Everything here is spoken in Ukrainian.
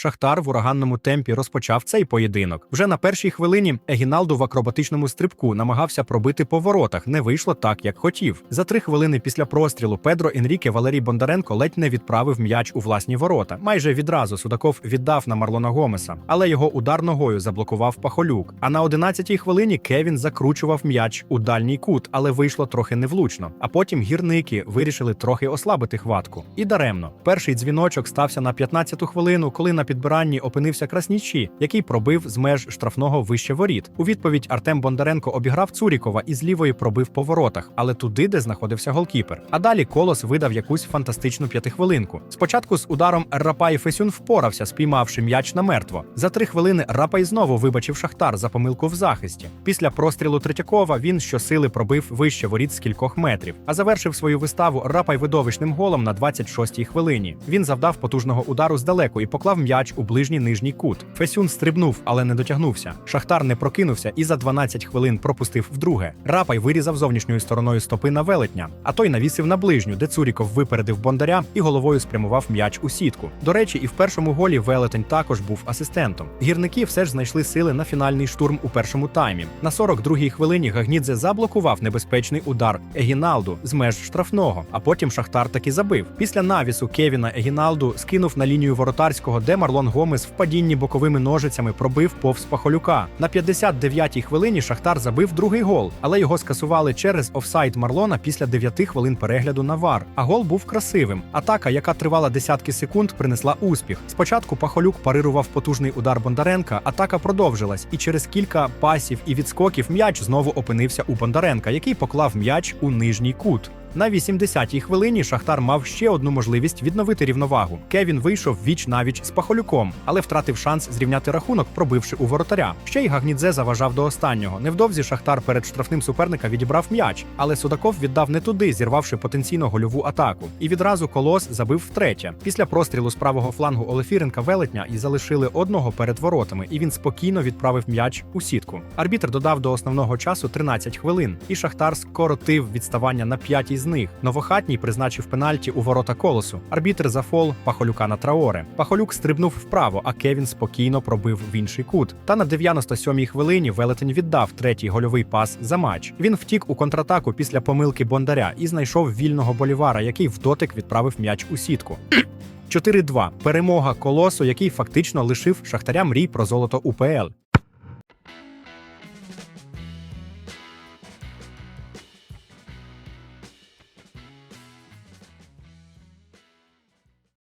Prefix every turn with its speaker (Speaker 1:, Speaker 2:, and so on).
Speaker 1: Шахтар в ураганному темпі розпочав цей поєдинок. Вже на першій хвилині Егіналду в акробатичному стрибку намагався пробити по воротах. Не вийшло так, як хотів. За три хвилини після прострілу Педро Енріке Валерій Бондаренко ледь не відправив м'яч у власні ворота. Майже відразу Судаков віддав на Марлона Гомеса, але його удар ногою заблокував Пахолюк. А на 11-й хвилині Кевін закручував м'яч у дальній кут, але вийшло трохи невлучно. А потім гірники вирішили трохи ослабити хватку. І даремно. Перший дзвіночок стався на 15-ту хвилину, коли на підбиранні опинився Краснічі, який пробив з меж штрафного вище воріт. У відповідь Артем Бондаренко обіграв Цурікова і з лівої пробив по воротах, але туди, де знаходився голкіпер. А далі колос видав якусь фантастичну п'ятихвилинку. Спочатку з ударом Рапай Фесюн впорався, спіймавши м'яч на мертво. За три хвилини Рапай знову вибачив Шахтар за помилку в захисті. Після прострілу Третьякова він щосили пробив вище воріт з кількох метрів, а завершив свою виставу Рапай видовищним голом на 26-й хвилині. Він завдав потужного удару здалеку і поклав м'яч у ближній нижній кут. Фесюн стрибнув, але не дотягнувся. Шахтар не прокинувся і за 12 хвилин пропустив вдруге. Рапай вирізав зовнішньою стороною стопи на велетня, а той навісив на ближню, де Цуріков випередив Бондаря і головою спрямував м'яч у сітку. До речі, і в першому голі велетень також був асистентом. Гірники все ж знайшли сили на фінальний штурм у першому таймі. На 42-й хвилині Гагнідзе заблокував небезпечний удар Егіналду з меж штрафного, а потім Шахтар таки забив. Після навісу Кевіна Егіналду скинув на лінію воротарського, де Марлон Гомес в падінні боковими ножицями пробив повз Пахолюка. На 59-й хвилині Шахтар забив другий гол, але його скасували через офсайд Марлона після 9 хвилин перегляду на вар. А гол був красивим. Атака, яка тривала десятки секунд, принесла успіх. Спочатку Пахолюк парирував потужний удар Бондаренка. Атака продовжилась, і через кілька пасів і відскоків м'яч знову опинився у Бондаренка, який поклав м'яч у нижній кут. На 80-й хвилині Шахтар мав ще одну можливість відновити рівновагу. Кевін вийшов віч навіч з Пахолюком, але втратив шанс зрівняти рахунок, пробивши у воротаря. Ще й Гагнідзе заважав до останнього. Невдовзі Шахтар перед штрафним суперника відібрав м'яч, але Судаков віддав не туди, зірвавши потенційно гольову атаку. І відразу колос забив втретє. Після прострілу з правого флангу Олефіренка велетня і залишили одного перед воротами, і він спокійно відправив м'яч у сітку. Арбітр додав до основного часу 13 хвилин, і Шахтар скоротив відставання на п'ятій з них. Новохатній призначив пенальті у ворота колосу. Арбітр за фол Пахолюка на Траоре. Пахолюк стрибнув вправо, а Кевін спокійно пробив в інший кут. Та на 97-й хвилині велетень віддав третій гольовий пас за матч. Він втік у контратаку після помилки Бондаря і знайшов вільного болівара, який в дотик відправив м'яч у сітку. 4-2. Перемога колосу, який фактично лишив шахтаря мрій про золото УПЛ.